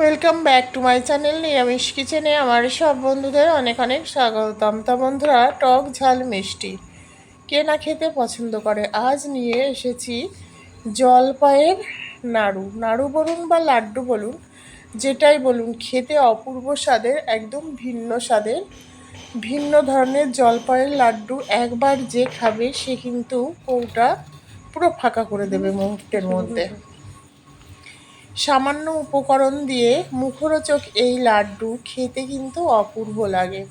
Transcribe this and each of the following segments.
Welcome back to my channel নিরামিষ কিচেনে আমার সব বন্ধুদের অনেক অনেক স্বাগতম। তা বন্ধুরা, টক ঝাল মিষ্টি। কে না খেতে পছন্দ করে, আজ নিয়ে এসেছি জলপাইয়ের নাড়ু। নাড়ু বলুন বা লাড্ডু বলুন, যেটাই বলুন, খেতে অপূর্ব স্বাদের, একদম ভিন্ন স্বাদের। ভিন্ন ধরনের জলপাইয়ের লাড্ডু একবার যে খাবে, সে কিন্তু কৌটা পুরো ফাঁকা করে দেবে মুহূর্তের মধ্যে। সামান্য উপকরণ দিয়ে মুখরোচক এই লাড্ডু খেতে কিন্তু অপূর্ব লাগে।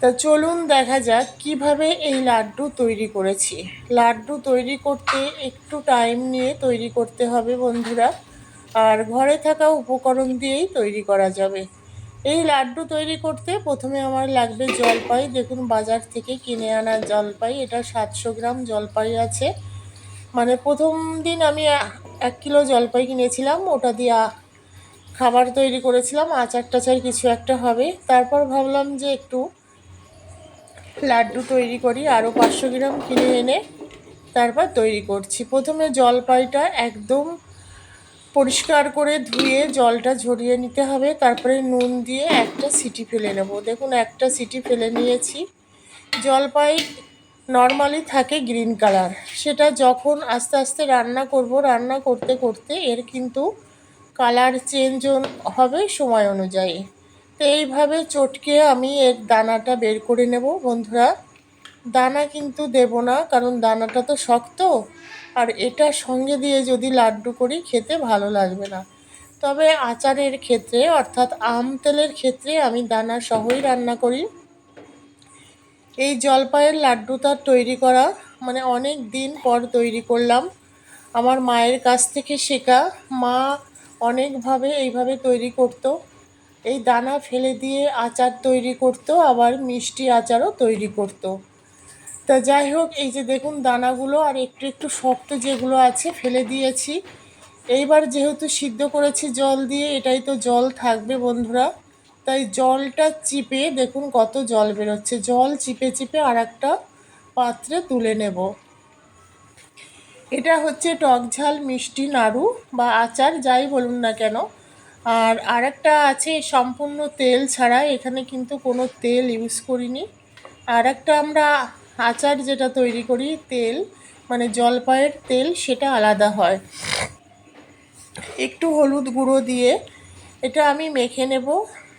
তা চলুন দেখা যাক কীভাবে এই লাড্ডু তৈরি করেছি। লাড্ডু তৈরি করতে একটু টাইম নিয়ে তৈরি করতে হবে বন্ধুরা। আর ঘরে থাকা উপকরণ দিয়েই তৈরি করা যাবে। এই লাড্ডু তৈরি করতে প্রথমে আমার লাগবে জলপাই। দেখুন বাজার থেকে কিনে আনা জলপাই। এটা সাতশো গ্রাম জলপাই আছে। মানে প্রথম দিন আমি এক কিলো জলপাই কিনেছিলাম, ওটা দিয়ে খাবার তৈরি করেছিলাম, আচার টাচার কিছু একটা হবে। তারপর ভাবলাম যে একটু লাড্ডু তৈরি করি আরও পাঁচশো গ্রাম কিনে এনে তারপর তৈরি করছি। প্রথমে জলপাইটা একদম পরিষ্কার করে ধুয়ে জলটা ঝরিয়ে নিতে হবে, তারপরে নুন দিয়ে একটা সিটি ফেলে নেব। দেখুন, একটা সিটি ফেলে নিয়েছি। জলপাই নর্মালি থাকে গ্রিন কালার। সেটা যখন আস্তে আস্তে রান্না করব, রান্না করতে করতে এর কিন্তু কালার চেঞ্জ হবে সময় অনুযায়ী। তো এইভাবে চটকে আমি এর দানাটা বের করে নেব, বন্ধুরা। দানা কিন্তু দেব না, কারণ দানাটা তো শক্ত। আর এটা সঙ্গে দিয়ে যদি লাড্ডু করি, খেতে ভালো লাগবে না। তবে আচারের ক্ষেত্রে, অর্থাৎ আম তেলের ক্ষেত্রে আমি দানা সহই রান্না করি। এই জলপাইয়ের লাড্ডুটা তৈরি করা মানে অনেক দিন পর তৈরি করলাম। আমার মায়ের কাছ থেকে শেখা, মা অনেকভাবে এইভাবে তৈরি করতো। এই দানা ফেলে দিয়ে আচার তৈরি করতো, আবার মিষ্টি আচারও তৈরি করতো। তা যাই হোক, এই যে দেখুন দানাগুলো, আর একটু একটু শক্ত যেগুলো আছে ফেলে দিয়েছি। এইবার যেহেতু সিদ্ধ করেছি জল দিয়ে, এটাই তো জল থাকবে বন্ধুরা। তাই জলটা চিপে দেখুন কত জল বেরোচ্ছে। জল চিপে চিপে আর একটা পাত্রে তুলে নেব। এটা হচ্ছে টক ঝাল মিষ্টি নাড়ু বা আচার, যাই বলুন না কেন। আর আরেকটা আছে সম্পূর্ণ তেল ছাড়া এখানে কিন্তু কোনো তেল ইউজ করিনি। আর একটা আমরা আচার যেটা তৈরি করি, তেল মানে জলপাইয়ের তেল, সেটা আলাদা হয়। একটু হলুদ গুঁড়ো দিয়ে এটা আমি মেখে নেব।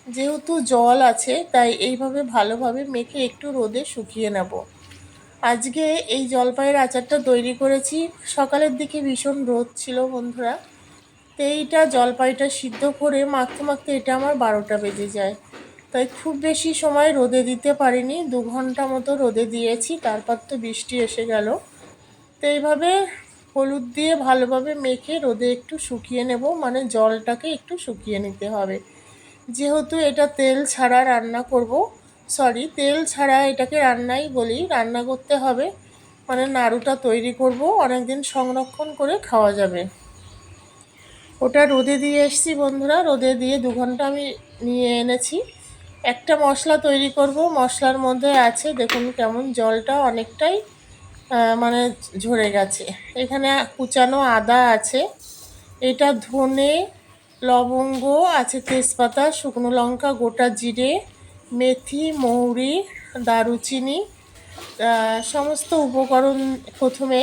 যেহেতু জল আছে, তাই এইভাবে ভালোভাবে মেখে একটু রোদে শুকিয়ে নেব। আজকে এই জলপাইয়ের আচারটা তৈরি করেছি। সকালের দিকে ভীষণ রোদ ছিল বন্ধুরা। তো এইটা জলপাইটা সিদ্ধ করে মাখতে মাখতে এটা আমার বারোটা বেজে যায়। তাই খুব বেশি সময় রোদে দিতে পারিনি। দু ঘণ্টা মতো রোদে দিয়েছি, তারপর তো বৃষ্টি এসে গেল। তো এইভাবে হলুদ দিয়ে ভালোভাবে মেখে রোদে একটু শুকিয়ে নেব মানে জলটাকে একটু শুকিয়ে নিতে হবে। যেহেতু এটা তেল ছাড়া রান্না করব সরি তেল ছাড়া এটাকে রান্নাই বলি, রান্না করতে হবে। মানে নাড়ুটা তৈরি করব, অনেকদিন সংরক্ষণ করে খাওয়া যাবে। ওটা রোদে দিয়ে এসছি বন্ধুরা, রোদে দিয়ে দু ঘণ্টা আমি নিয়ে এনেছি। একটা মশলা তৈরি করব, মশলার মধ্যে আছে, দেখুন কেমন জলটা অনেকটাই মানে ঝরে গেছে। এখানে কুচানো আদা আছে, এটা ধনে লবঙ্গ আছে, তেজপাতা, শুকনো লঙ্কা, গোটা জিরে, মেথি, মৌরি, দারুচিনি সমস্ত উপকরণ প্রথমে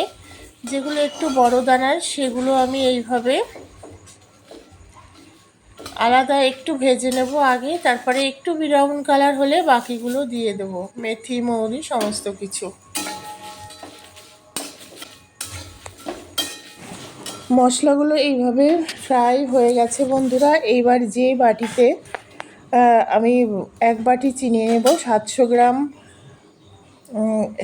যেগুলো একটু বড় দানার সেগুলো আমি এইভাবে আলাদা একটু ভেজে নেব আগে, তারপরে একটু ব্রাউন কালার হলে বাকিগুলো দিয়ে দেব, মেথি, মৌরি, সমস্ত কিছু। মশলাগুলো এইভাবে ফ্রাই হয়ে গেছে বন্ধুরা। এইবার যে বাটিতে আমি এক বাটি চিনি নেব, সাতশো গ্রাম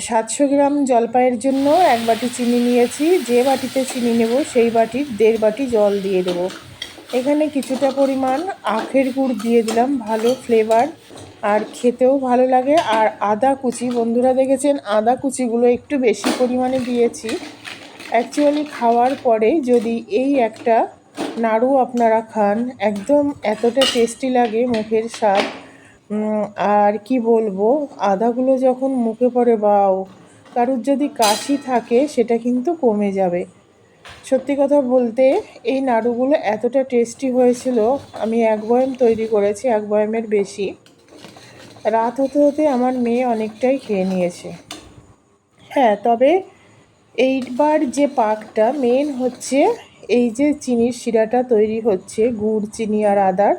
সাতশো গ্রাম জলপাইয়ের জন্য এক বাটি চিনি নিয়েছি। যে বাটিতে চিনি নেব, সেই বাটির দেড় বাটি জল দিয়ে দেবো। এখানে কিছুটা পরিমাণ আখের গুড় দিয়ে দিলাম, ভালো ফ্লেভার। আর খেতেও ভালো লাগে। আর আদা কুচি, বন্ধুরা দেখেছেন, আদা কুচিগুলো একটু বেশি পরিমাণে দিয়েছি। অ্যাকচুয়ালি খাওয়ার পরে যদি এই একটা নাড়ু আপনারা খান, একদম এতটা টেস্টি লাগে মুখের স্বাদ। আর কি বলব, আদাগুলো যখন মুখে পড়ে, বাও, কারুর যদি কাশি থাকে, সেটা কিন্তু কমে যাবে। সত্যি কথা বলতে, এই নাড়ুগুলো এতটা টেস্টি হয়েছিল, আমি এক বয়ম তৈরি করেছি, এক বয়মের বেশি। রাত হতে হতে আমার মেয়ে অনেকটাই খেয়ে নিয়েছে। হ্যাঁ তবে এইবার যে পাকটা মেন হচ্ছে এই যে চিনির শিরাটা তৈরি হচ্ছে, গুড়, চিনি আর আদার।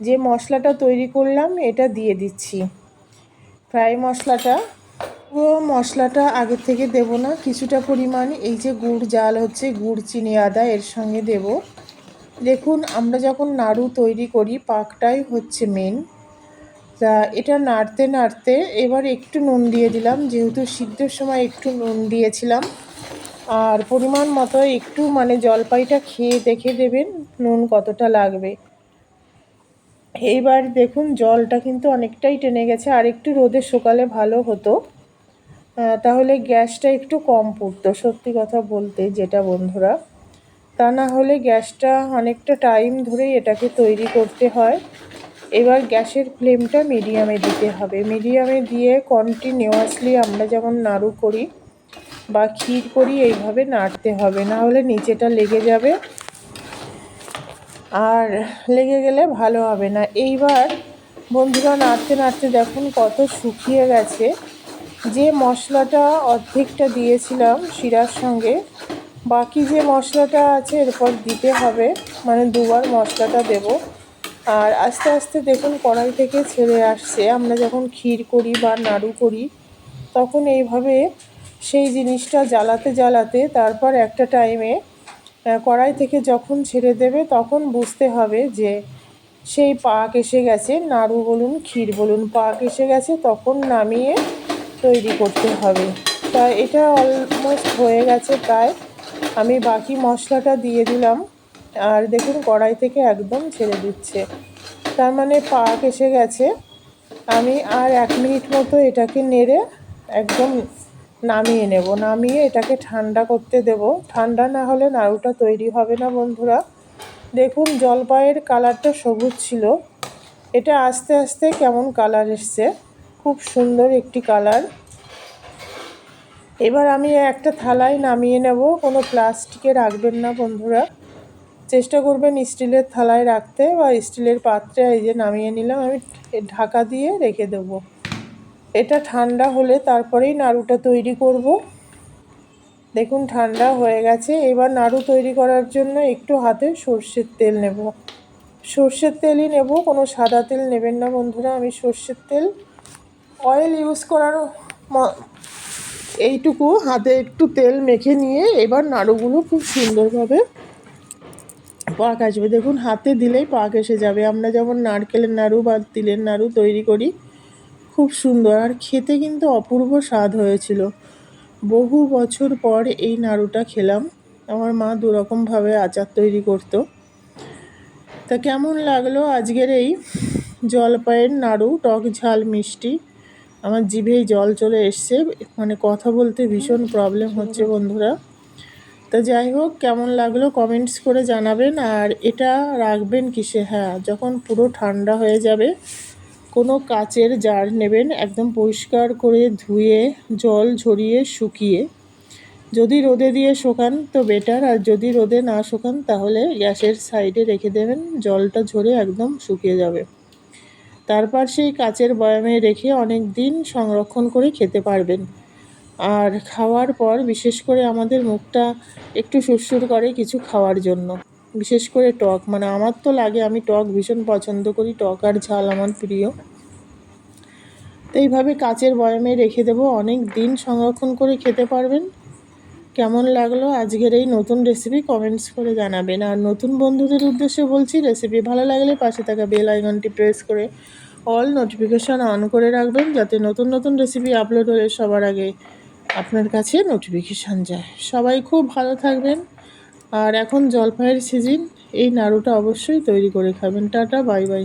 যে মশলাটা তৈরি করলাম, এটা দিয়ে দিচ্ছি। ফ্রাই মশলাটা। পুরো মশলাটা আগে থেকে দেব না, কিছুটা পরিমাণ এই যে গুড় জাল হচ্ছে, গুড়, চিনি, আদা এর সঙ্গে দেব। দেখুন, আমরা যখন নাড়ু তৈরি করি, পাকটাই হচ্ছে মেন তা এটা নাড়তে নাড়তে এবার একটু নুন দিয়ে দিলাম, যেহেতু সিদ্ধর সময় একটু নুন দিয়েছিলাম। আর পরিমাণ মতো একটু মানে জলপাইটা খেয়ে দেখে দেবেন নুন কতটা লাগবে। এইবার দেখুন জলটা কিন্তু অনেকটাই টেনে গেছে, আর একটু রোদে শুকালে ভালো হতো। তাহলে গ্যাসটা একটু কম পড়তো, সত্যি কথা বলতে যেটা বন্ধুরা। তা না হলে গ্যাসটা অনেকটা টাইম ধরেই এটাকে তৈরি করতে হয়। এবার গ্যাসের ফ্লেমটা মিডিয়ামে দিতে হবে। মিডিয়ামে দিয়ে কন্টিনিউয়াসলি আমরা যেমন নাড়ু করি বা ক্ষীর করি, এইভাবে নাড়তে হবে। না হলে নিচেটা লেগে যাবে। আর লেগে গেলে ভালো হবে না। এইবার বন্ধুরা, নাড়তে নাড়তে দেখুন কত শুকিয়ে গেছে। যে মশলাটা অর্ধেকটা দিয়েছিলাম শিরার সঙ্গে, বাকি যে মশলাটা আছে এরপর দিতে হবে। মানে দুবার মশলাটা দেব। আর আস্তে আস্তে দেখুন কড়াই থেকে ছেড়ে আসছে। আমরা যখন ক্ষীর করি বা নাড়ু করি, তখন এইভাবে সেই জিনিসটা জ্বালাতে জ্বালাতে তারপর একটা টাইমে কড়াই থেকে যখন ছেড়ে দেবে তখন বুঝতে হবে যে সেই পাক এসে গেছে, নাড়ু বলুন, ক্ষীর বলুন, পাক এসে গেছে তখন নামিয়ে তৈরি করতে হবে। তা এটা অলমোস্ট হয়ে গেছে প্রায়। আমি বাকি মশলাটা দিয়ে দিলাম। আর দেখুন কড়াই থেকে একদম ছেড়ে দিচ্ছে। তার মানে পাক এসে গেছে। আমি আর এক মিনিট মতো এটাকে নেড়ে একদম নামিয়ে নেব, নামিয়ে এটাকে ঠান্ডা করতে দেব। ঠান্ডা না হলে নাড়ুটা তৈরি হবে না বন্ধুরা। দেখুন, জলপাইয়ের কালারটা সবুজ ছিল। এটা আস্তে আস্তে কেমন কালার এসছে। খুব সুন্দর একটি কালার। এবার আমি একটা থালায় নামিয়ে নেব। কোনো প্লাস্টিকে রাখবেন না বন্ধুরা। চেষ্টা করবেন স্টিলের থালায় রাখতে বা স্টিলের পাত্রে এই যে নামিয়ে নিলাম, আমি ঢাকা দিয়ে রেখে দেবো। এটা ঠান্ডা হলে তারপরেই নাড়ুটা তৈরি করব। দেখুন, ঠান্ডা হয়ে গেছে। এবার নাড়ু তৈরি করার জন্য একটু হাতে সর্ষের তেল নেব। সর্ষের তেলই নেব, কোনো সাদা তেল নেবেন না বন্ধুরা। আমি সর্ষের তেল অয়েল ইউজ করার এইটুকু হাতে একটু তেল মেখে নিয়ে এবার নাড়ুগুলো খুব সুন্দরভাবে পাক আসবে। দেখুন, হাতে দিলেই পাক এসে যাবে। আমরা যেমন নারকেলের নাড়ু বা তিলের নাড়ু তৈরি করি খুব সুন্দর আর খেতে কিন্তু অপূর্ব স্বাদ হয়েছিল। বহু বছর পর এই নাড়ুটা খেলাম। আমার মা দুরকমভাবে আচার তৈরি করতো। তা কেমন লাগল আজকের এই জলপাইয়ের নাড়ু, টক ঝাল, মিষ্টি? আমার জিভেই জল চলে এসছে। মানে কথা বলতে ভীষণ প্রবলেম হচ্ছে বন্ধুরা। তা যাই হোক, কেমন লাগল কমেন্টস করে জানাবেন। আর এটা রাখবেন কিসে? হ্যাঁ যখন পুরো ঠান্ডা হয়ে যাবে কোনো কাচের জার নেবেন, একদম পরিষ্কার করে ধুয়ে, জল ঝরিয়ে, শুকিয়ে। যদি রোদে দিয়ে শোকান তো বেটার আর যদি রোদে না শোকান তাহলে গ্যাসের সাইডে রেখে দেবেন, জলটা ঝরে একদম শুকিয়ে যাবে। তারপর সেই কাচের বয়ামে রেখে অনেক দিন সংরক্ষণ করে খেতে পারবেন। আর খাওয়ার পর বিশেষ করে আমাদের মুখটা একটু সুরসুর করে কিছু খাওয়ার জন্য। বিশেষ করে টক মানে আমার তো লাগে, আমি টক ভীষণ পছন্দ করি, টক আর ঝাল আমার প্রিয়। তো এইভাবে কাচের বয়ামে রেখে দেবো, অনেক দিন সংরক্ষণ করে খেতে পারবেন। কেমন লাগল আজকের এই নতুন রেসিপি কমেন্টস করে জানাবেন। আর নতুন বন্ধুদের উদ্দেশ্যে বলছি রেসিপি ভালো লাগলে পাশে থাকা বেল আইকনটি প্রেস করে অল নোটিফিকেশান অন করে রাখবেন, যাতে নতুন নতুন রেসিপি আপলোড হলে সবার আগে আপনার কাছে নোটিফিকেশান যায়। সবাই খুব ভালো থাকবেন। আর এখন জলপাইয়ের সিজন এই নাড়ুটা অবশ্যই তৈরি করে খাবেন। Tata bye bye.